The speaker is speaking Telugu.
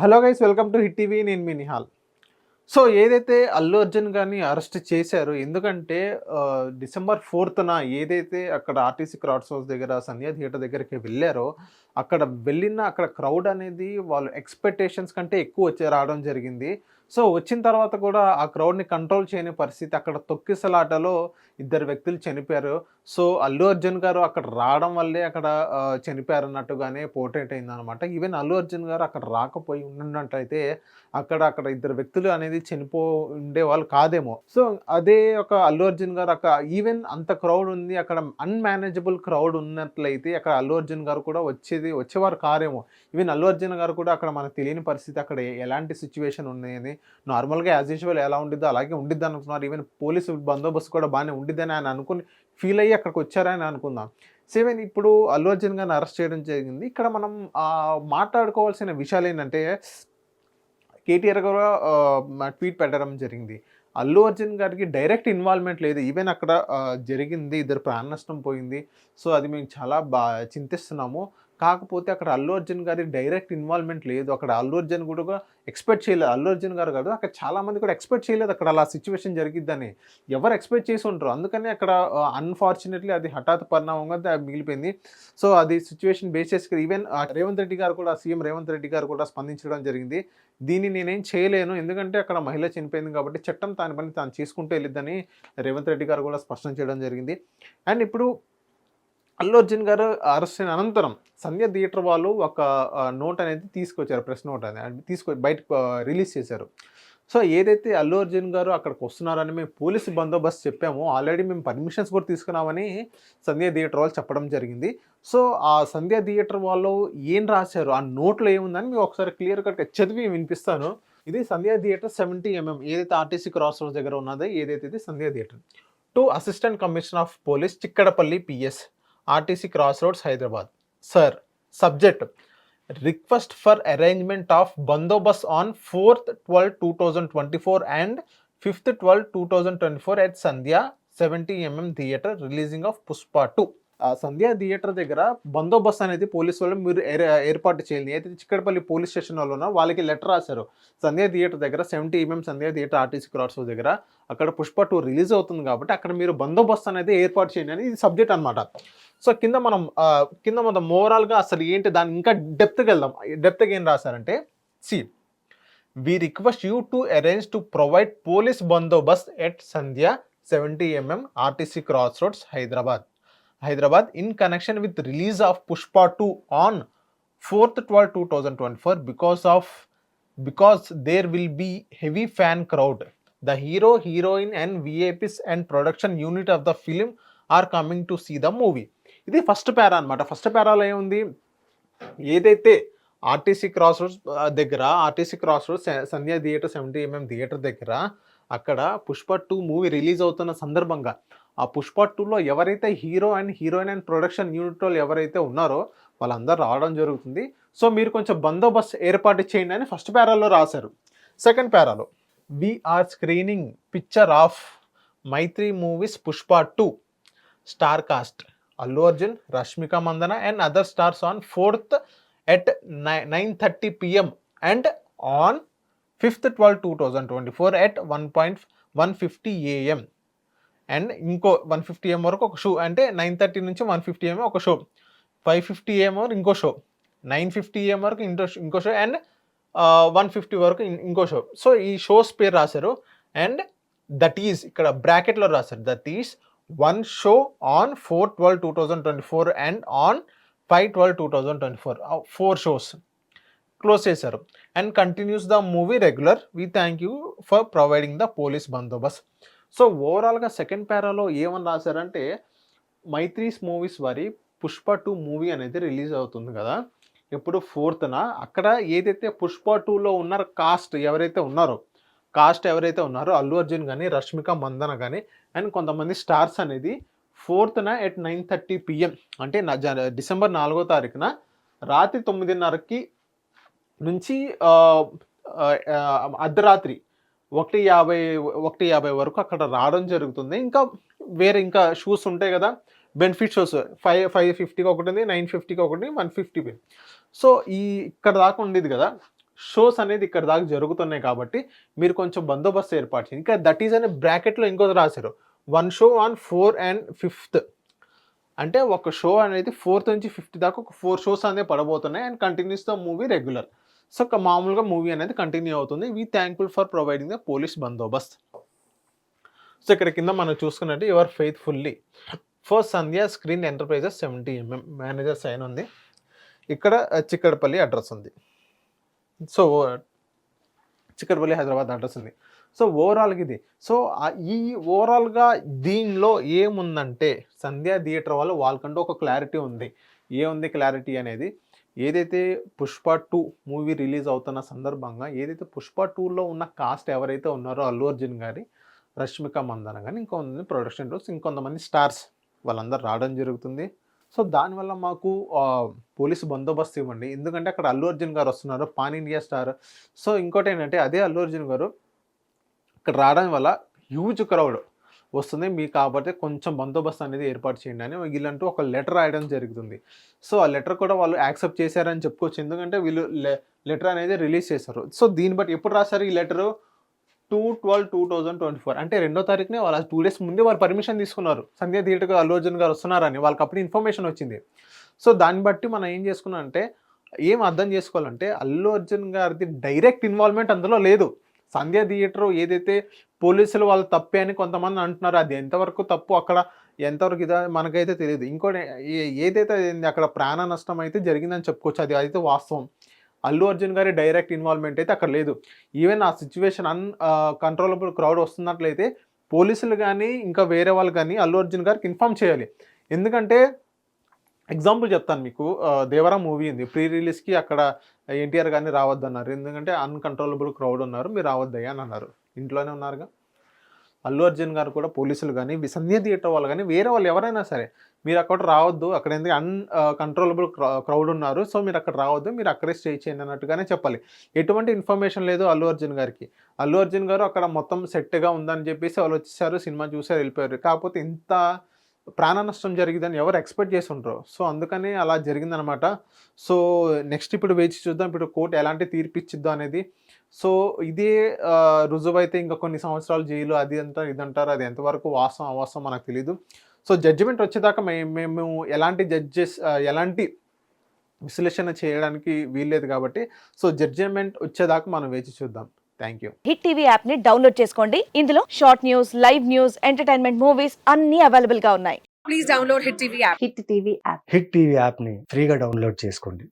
Hello guys welcome to hit TV. నేను మీ నిహాల్. సో ఏదైతే అల్లు అర్జున్ గారిని అరెస్ట్ చేశారు ఎందుకంటే డిసెంబర్ ఫోర్త్న ఏదైతే అక్కడ ఆర్టీసీ క్రాస్ హౌస్ దగ్గర సంధ్యా థియేటర్ దగ్గరికి వెళ్ళారో అక్కడ వెళ్ళిన అక్కడ క్రౌడ్ అనేది వాళ్ళు ఎక్స్పెక్టేషన్స్ కంటే ఎక్కువ వచ్చి రావడం జరిగింది. సో వచ్చిన తర్వాత కూడా ఆ క్రౌడ్ని కంట్రోల్ చేయని పరిస్థితి అక్కడ తొక్కిసలాటలో ఇద్దరు వ్యక్తులు చనిపోయారు. సో అల్లు అర్జున్ గారు అక్కడ రావడం వల్లే అక్కడ చనిపోయారు అన్నట్టుగానే పోర్ట్రేట్ అయింది అనమాట ఈవెన్ అల్లు అర్జున్ గారు అక్కడ రాకపోయి ఉన్నట్టయితే అక్కడ అక్కడ ఇద్దరు వ్యక్తులు అనేది చనిపో ఉండే వాళ్ళు కాదేమో. సో అదే ఒక అల్లు అర్జున్ గారు అక్కడ ఈవెన్ అంత క్రౌడ్ ఉంది అక్కడ అన్మేనేజబుల్ క్రౌడ్ ఉన్నట్లయితే అక్కడ అల్లు అర్జున్ గారు కూడా వచ్చేది వచ్చేవారు కారేమో. ఈవెన్ అల్లు అర్జున్ గారు కూడా అక్కడ మనకు తెలియని పరిస్థితి అక్కడ ఎలాంటి సిచ్యువేషన్ ఉన్నాయని నార్మల్గా యాజ్ యూజువల్ ఎలా ఉండిద్దో అలాగే ఉండిద్ది అనుకున్నారు. ఈవెన్ పోలీసు బందోబస్తు కూడా బాగానే ఉండిద్దని ఆయన అనుకుని ఫీల్ అయ్యి అక్కడికి వచ్చారని అనుకుందాం. సేవెన్ ఇప్పుడు అల్లు అర్జున్ గారిని అరెస్ట్ చేయడం జరిగింది. ఇక్కడ మనం మాట్లాడుకోవాల్సిన విషయాలు ఏంటంటే కేటీఆర్ గారు ట్వీట్ పెట్టడం జరిగింది. అల్లు అర్జున్ గారికి డైరెక్ట్ ఇన్వాల్వ్మెంట్ లేదు. ఈవెన్ అక్కడ జరిగింది. ఇద్దరు ప్రాణ నష్టం పోయింది. సో అది మేము చాలా బా చింతిస్తున్నాము. కాకపోతే అక్కడ అల్లు అర్జున్ గారి డైరెక్ట్ ఇన్వాల్వ్మెంట్ లేదు. అక్కడ అల్లు అర్జున్ కూడా ఎక్స్పెక్ట్ చేయలేదు. అల్లు అర్జున్ గారు కాదు అక్కడ చాలామంది కూడా ఎక్స్పెక్ట్ చేయలేదు అక్కడ అలా సిచ్యువేషన్ జరిగిద్దని. ఎవరు ఎక్స్పెక్ట్ చేసి ఉంటారు అందుకని అక్కడ అన్ఫార్చునేట్లీ అది హఠాత్ పరిణామంగా మిగిలిపోయింది. సో అది సిచ్యువేషన్ బేస్ చేసుకుని ఈవెన్ రేవంత్ రెడ్డి గారు కూడా సీఎం రేవంత్ రెడ్డి గారు కూడా స్పందించడం జరిగింది. దీన్ని నేనేం చేయలేను. ఎందుకంటే అక్కడ మహిళ చనిపోయింది కాబట్టి చట్టం దాని పని తాను చేసుకుంటూ వెళ్ళిద్దని రేవంత్ రెడ్డి గారు కూడా స్పష్టం చేయడం జరిగింది. అండ్ ఇప్పుడు అల్లు అర్జున్ గారు అరెస్ట్ అయిన అనంతరం సంధ్య థియేటర్ వాళ్ళు ఒక నోట్ అనేది తీసుకొచ్చారు ప్రెస్ నోట్ అనేది. తీసుకొ బయటకు రిలీజ్ చేశారు. సో ఏదైతే అల్లు అర్జున్ గారు అక్కడికి వస్తున్నారని మేము పోలీసు బందోబస్తు చెప్పామో ఆల్రెడీ మేము పర్మిషన్స్ కూడా తీసుకున్నామని సంధ్య థియేటర్ వాళ్ళు చెప్పడం జరిగింది. సో ఆ సంధ్య థియేటర్ వాళ్ళు ఏం రాశారు ఆ నోట్లో ఏముందని మేము ఒకసారి క్లియర్ కట్ చదివి వినిపిస్తాను. ఇది సంధ్య థియేటర్ సెవెంటీ ఎంఎం ఏదైతే ఆర్టీసీ క్రాస్ రోడ్ దగ్గర ఉన్నదో ఏదైతే ఇది Sandhya theatre. To assistant commissioner of police Chikkadpally PS RTC cross roads Hyderabad sir subject request for arrangement of bandobast on fourth twelve two thousand twenty four and fifth twelve two thousand twenty four at Sandhya seventy MM theatre releasing of Pushpa two ఆ సంధ్యా థియేటర్ దగ్గర బందోబస్తు అనేది పోలీసు వాళ్ళు మీరు ఏర్- ఏర్పాటు చేయండి. అయితే చిక్కడపల్లి పోలీస్ స్టేషన్ వాళ్ళు ఉన్నారో వాళ్ళకి లెటర్ రాశారు. సంధ్యా థియేటర్ దగ్గర seventy MM Sandhya theatre RTC cross దగ్గర అక్కడ పుష్ప టూ రిలీజ్ అవుతుంది కాబట్టి అక్కడ మీరు బందోబస్తు అనేది ఏర్పాటు చేయండి అని ఇది సబ్జెక్ట్ అనమాట సో కింద మనం కింద మనం ఓవరాల్గా అసలు ఏంటి దాన్ని ఇంకా డెప్త్కి వెళ్దాం. డెప్త్కి ఏం రాశారంటే C we request you to arrange to provide police bandobast at Sandhya seventy MM RTC cross roads Hyderabad. Hyderabad in connection with release of Pushpa two on fourth twelve two thousand twenty four because of because there will be heavy fan crowd. The hero heroine and VIPs and production unit of the film are coming to see the movie. ఇది ఫస్ట్ పేరా అనమాట ఫస్ట్ పేరాలో ఏముంది? ఏదైతే ఆర్టీసీ క్రాస్ రోడ్స్ దగ్గర RTC cross roads Sandhya theatre seventy MM theatre దగ్గర అక్కడ పుష్ప టూ మూవీ రిలీజ్ అవుతున్న సందర్భంగా ఆ పుష్ప టూలో ఎవరైతే hero and heroine and production unit వాళ్ళు ఎవరైతే ఉన్నారో వాళ్ళందరూ రావడం జరుగుతుంది. సో మీరు కొంచెం బందోబస్తు ఏర్పాటు చేయండి అని ఫస్ట్ పేరాలో రాశారు. Second పేరాలో we are screening picture of Mythri movies Pushpa two star cast Allu Arjun Rashmika Mandanna and other stars on fourth at nine thirty PM and on fifth twelve two thousand twenty four at one point one fifty AM and ఇంకో వన్ ఫిఫ్టీ ఏం వరకు ఒక షో అంటే నైన్ థర్టీ నుంచి వన్ ఫిఫ్టీ ఏం ఒక షో. ఫైవ్ ఫిఫ్టీ ఏం వరకు ఇంకో షో. నైన్ ఫిఫ్టీ ఏం వరకు ఇంకో ఇంకో షో అండ్ వన్ ఫిఫ్టీ వరకు ఇంకో షో. సో ఈ షోస్ పేరు రాశారు. అండ్ దట్ ఈజ్ ఇక్కడ బ్రాకెట్లో రాశారు. That is one show on four twelve two thousand twenty four and on five twelve two thousand twenty four. Four shows. Close చేశారు. And continues the movie regular we thank you for providing the police bandobast. So ఓవరాల్గా సెకండ్ పేరాలో ఏమని రాశారంటే మైత్రీస్ మూవీస్ వారి పుష్ప టూ మూవీ అనేది రిలీజ్ అవుతుంది కదా. ఇప్పుడు ఫోర్త్న అక్కడ ఏదైతే పుష్ప టూలో ఉన్నారు కాస్ట్ ఎవరైతే ఉన్నారో కాస్ట్ ఎవరైతే ఉన్నారో అల్లు అర్జున్ కానీ రష్మిక మందన కానీ అండ్ కొంతమంది స్టార్స్ అనేది ఫోర్త్న ఎట్ నైన్ థర్టీ పిఎం అంటే నా- డిసెంబర్ నాలుగో తారీఖున రాత్రి తొమ్మిదిన్నరకి నుంచి అర్ధరాత్రి ఒకటి యాభై ఒకటి యాభై వరకు అక్కడ రావడం జరుగుతుంది. ఇంకా వేరే ఇంకా షూస్ ఉంటాయి కదా బెనిఫిట్ షోస్ ఫైవ్ ఫైవ్ ఫిఫ్టీకి ఒకటి ఉంది నైన్ ఫిఫ్టీకి ఒకటి వన్ ఫిఫ్టీ సో ఈ ఇక్కడ దాకా ఉండేది కదా షోస్ అనేది ఇక్కడ దాకా జరుగుతున్నాయి కాబట్టి మీరు కొంచెం బందోబస్తు ఏర్పాటు చేయండి. ఇంకా దట్ ఈజ్ అనే బ్రాకెట్లో ఇంకోటి రాశారు one show on four and fifth. అంటే ఒక షో అనేది ఫోర్త్ నుంచి ఫిఫ్త్ దాకా ఒక ఫోర్ షోస్ అనేది పడబోతున్నాయి and continues the movie regular. So ఒక మామూలుగా మూవీ అనేది కంటిన్యూ అవుతుంది. We thankful for providing the police bandobast. So ఇక్కడ కింద మనం చూసుకున్నట్టు your faithfully for Sandhya screen enterprises seventy MM manager sign ఉంది. ఇక్కడ uh, చిక్కడపల్లి అడ్రస్ ఉంది. సో చిక్కడపల్లి హైదరాబాద్ అడ్రస్ ఉంది. సో ఓవరాల్గా ఇది. సో ఈ ఓవరాల్గా దీనిలో ఏముందంటే సంధ్యా థియేటర్ వాళ్ళు వాళ్ళకంటూ ఒక క్లారిటీ ఉంది. ఏముంది క్లారిటీ అనేది? ఏదైతే పుష్ప టూ మూవీ రిలీజ్ అవుతున్న సందర్భంగా ఏదైతే పుష్ప టూలో ఉన్న కాస్ట్ ఎవరైతే ఉన్నారో అల్లు అర్జున్ గారి రష్మిక మందన కానీ ఇంకొంతమంది ప్రొడక్షన్ రోజు ఇంకొంతమంది స్టార్స్ వాళ్ళందరూ రావడం జరుగుతుంది. సో దానివల్ల మాకు పోలీసు బందోబస్తు ఇవ్వండి. ఎందుకంటే అక్కడ అల్లు అర్జున్ గారు వస్తున్నారు పాన్ ఇండియా స్టార్. సో ఇంకోటి ఏంటంటే అదే అల్లు అర్జున్ గారు ఇక్కడ రావడం వల్ల హ్యూజ్ క్రౌడ్ వస్తుంది. మీకు కాబట్టి కొంచెం బందోబస్తు అనేది ఏర్పాటు చేయండి అని వీళ్ళంటూ ఒక లెటర్ రాయడం జరుగుతుంది. సో ఆ లెటర్ కూడా వాళ్ళు యాక్సెప్ట్ చేశారని చెప్పుకోవచ్చు. ఎందుకంటే వీళ్ళు లెటర్ అనేది రిలీజ్ చేశారు. సో దీన్ని బట్టి ఎప్పుడు రాశారు ఈ letter? Two twelve two thousand twenty four. అంటే రెండో తారీఖునే వాళ్ళు టూ డేస్ ముందే వాళ్ళు పర్మిషన్ తీసుకున్నారు. సంధ్య థియేటర్కి అల్లు అర్జున్ గారు వస్తున్నారని వాళ్ళకి అప్పుడు ఇన్ఫర్మేషన్ వచ్చింది. సో దాన్ని బట్టి మనం ఏం చేసుకున్నాం అంటే ఏం అర్థం చేసుకోవాలంటే అల్లు అర్జున్ గారిది డైరెక్ట్ ఇన్వాల్వ్మెంట్ అందులో లేదు. సంధ్య థియేటర్ ఏదైతే పోలీసులు వాళ్ళు తప్పే అని కొంతమంది అంటున్నారు. అది ఎంతవరకు తప్పు? అక్కడ ఎంతవరకు ఇదా? మనకైతే తెలియదు. ఇంకోటి ఏ- ఏదైతే అక్కడ ప్రాణ నష్టం అయితే జరిగిందని చెప్పుకోవచ్చు. అది అయితే వాస్తవం. అల్లు అర్జున్ గారి డైరెక్ట్ ఇన్వాల్వ్మెంట్ అయితే అక్కడ లేదు. ఈవెన్ ఆ సిచ్యువేషన్ అన్ కంట్రోలబుల్ క్రౌడ్ వస్తున్నట్లయితే పోలీసులు కానీ ఇంకా వేరే వాళ్ళు కానీ అల్లు అర్జున్ గారికి ఇన్ఫామ్ చేయాలి. ఎందుకంటే ఎగ్జాంపుల్ చెప్తాను మీకు. దేవరా మూవీ ఉంది. ప్రీ రిలీజ్కి అక్కడ ఎన్టీఆర్ కానీ రావద్దన్నారు. ఎందుకంటే అన్కంట్రోలబుల్ క్రౌడ్ ఉన్నారు. మీరు రావద్దయ్యా అని అన్నారు. ఇంట్లోనే ఉన్నారుగా. అల్లు అర్జున్ గారు కూడా పోలీసులు కానీ సంధ్య థియేటర్ వాళ్ళు కానీ వేరే వాళ్ళు ఎవరైనా సరే మీరు అక్కడ రావద్దు అక్కడ ఎందుకు అన్ కంట్రోలబుల్ క్రౌడ్ ఉన్నారు సో మీరు అక్కడ రావద్దు మీరు అక్కడే స్టే చేయండి అన్నట్టుగానే చెప్పాలి. ఎటువంటి ఇన్ఫర్మేషన్ లేదు అల్లు అర్జున్ గారికి. అల్లు అర్జున్ గారు అక్కడ మొత్తం సెట్గా ఉందని చెప్పేసి వాళ్ళు వచ్చేసారు సినిమా చూసారు వెళ్ళిపోయారు. కాకపోతే ఇంత ప్రాణ నష్టం జరిగిందని ఎవరు ఎక్స్పెక్ట్ చేసి ఉంటారు సో అందుకని అలా జరిగిందనమాట సో నెక్స్ట్ ఇప్పుడు వేచి చూద్దాం ఇప్పుడు కోర్టు ఎలాంటి తీర్పు ఇచ్చిద్దో అనేది సో ఇదే ఆ, రుజువైతే ఇంకా కొన్ని సంవత్సరాలు జైలు అది అంటారు ఇది అంటారు. అది ఎంతవరకు వాస్తవం అవాస్తవం మనకు తెలియదు సో జడ్జిమెంట్ వచ్చేదాకా మేము మేము ఎలాంటి జడ్జెస్ ఎలాంటి విశ్లేషణ చేయడానికి వీల్లేదు కాబట్టి సో జడ్జిమెంట్ వచ్చేదాకా మనం వేచి చూద్దాం. Thank you. హిట్ టీవీ యాప్ని డౌన్లోడ్ చేసుకోండి. ఇందులో short news live news entertainment movies అన్ని అవైలబుల్గా ఉన్నాయి. please download Hit TV app. Hit TV app. Hit TV యాప్ని ఫ్రీగా డౌన్లోడ్ చేసుకోండి.